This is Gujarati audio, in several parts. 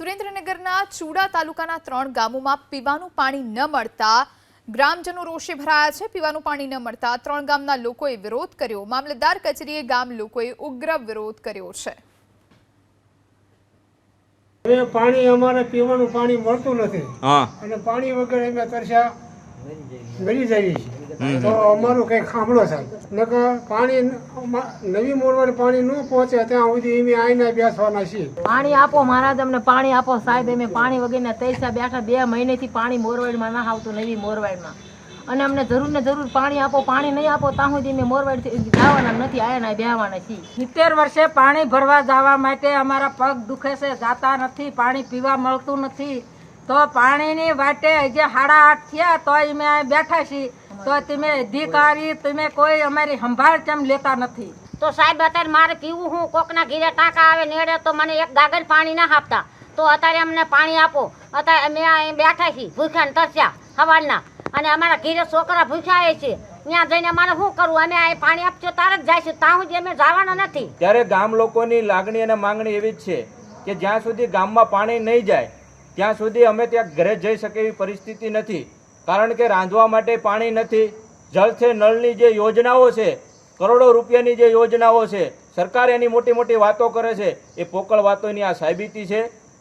સુરેન્દ્રનગરના ચૂડા તાલુકાના ત્રણ ગામોમાં પીવાનું પાણી ન મળતા ગ્રામજનો રોષે ભરાયા છે. પીવાનું પાણી ન મળતા ત્રણ ગામના લોકોએ વિરોધ કર્યો. મામલતદાર કચેરીએ ગામ લોકોએ ઉગ્ર વિરોધ કર્યો છે. પાણી અમારે પીવાનું પાણી મળતું નથી. અને પાણી વગર અમે તરસ્યા મરી જઈએ છીએ તો અમારું કંઈક ખાંભળો થાય નકર પાણી નવી મોરવાડ પાણી ન પહોંચે ત્યાં સુધી અમે આઈને બેસવાના છીએ. પાણી આપો મહારાજ અમને પાણી આપો સાહેબ અમે પાણી વગરના તૈસા બેઠા બે મહિનેથી પાણી મોરવાડમાં ના આવતું નવી મોરવાડમાં. અને અમને જરૂર ને જરૂર પાણી આપો પાણી નહીં આપો ત્યાં સુધી અમે મોરવાડથી જવાના નથી આયા ને બેહવાના છીએ. સિત્તેર વર્ષે પાણી ભરવા જવા માટે અમારા પગ દુખે છે જાતા નથી પાણી પીવા મળતું નથી. તો પાણીની વાટે હજી સાડા આઠ થયા તોય અમે બેઠા છીએ. તો તમે અધિકારી તમે કોઈ અમારી સંભાળ કેમ લેતા નથી? તો સાહેબ અત્યારે મારે પીવું હું? કોકના ઘીરે ટાંકા આવે નેડે તો મને એક ગાગર પાણી ના આપતા. તો અત્યારે અમને પાણી આપો. અત્યારે અમે અહીં બેઠા છીએ ભૂખ્યા ને તરસ્યા સવારના અને અમારા ઘીરે છોકરા ભૂખ્યા છે. ત્યાં જઈને અમારે શું કરવું? અમે અહીં પાણી આપજો તાર જ જાય છે. ત્યાં સુધી અમે જવાના નથી. ત્યારે ગામ લોકોની લાગણી અને માંગણી એવી જ છે કે જ્યાં સુધી ગામમાં પાણી નહીં જાય ત્યાં સુધી અમે ત્યાં ઘરે જઈ શકે એવી પરિસ્થિતિ નથી. કારણ કે રાંધવા માટે પાણી નથી. જળ છે નળની જે યોજનાઓ છે, કરોડો રૂપિયાની જે યોજનાઓ છે, સરકાર એની મોટી મોટી વાતો કરે છે. એ પોકળ વાતોની આ સાબિતી છે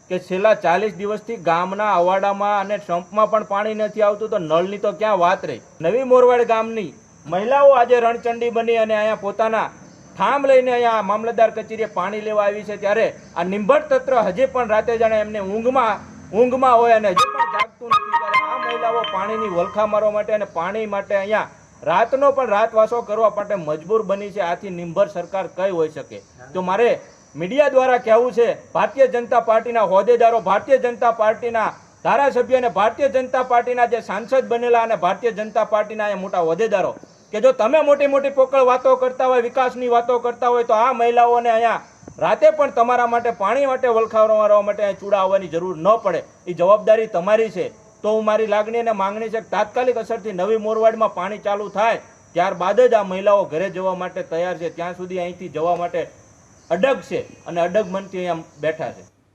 કે છેલ્લા ચાલીસ દિવસથી ગામના અવાડામાં અને સંપમાં પણ પાણી નથી આવતું, તો નળની તો ક્યાં વાત રહી? નવી મોરવાડ ગામની મહિલાઓ આજે રણચંડી બની અને અહીંયા પોતાના ઠામ લઈને અહીંયા મામલતદાર કચેરીએ પાણી લેવા આવી છે. ત્યારે આ નિંભટ તંત્ર હજી પણ રાતે જાણે એમને ઊંઘમાં ઊંઘમાં હોય અને જાગતું નથી આ મહિલાઓ પાણીની વલખા મારવા માટે અને પાણી માટે અહીંયા રાતનો પણ રાતવાસો કરવા માટે મજબૂર બની છે. આથી નિંભર સરકાર કઈ હોઈ શકે. તો મારે મીડિયા દ્વારા કહેવું છે, ભારતીય જનતા પાર્ટીના હોદ્દેદારો, ભારતીય જનતા પાર્ટીના ધારાસભ્ય અને ભારતીય જનતા પાર્ટીના જે સાંસદ બનેલા અને ભારતીય જનતા પાર્ટીના એ મોટા હોદ્દેદારો, કે જો તમે મોટી મોટી પોકળ વાતો કરતા હોય, વિકાસની વાતો કરતા હોય, તો આ મહિલાઓને અહીંયા રાતે પણ તમારા માટે પાણી માટે વલખાવવા માટે ચૂડા આવવાની જરૂર ન પડે. એ જવાબદારી તમારી છે. તો હું મારી લાગણી અને માંગણી છે કે તાત્કાલિક અસરથી નવી મોરવાડમાં પાણી ચાલુ થાય, ત્યારબાદ જ આ મહિલાઓ ઘરે જવા માટે તૈયાર છે. ત્યાં સુધી અહીંથી જવા માટે અડગ છે અને અડગ મનથી અહીંયા બેઠા છે.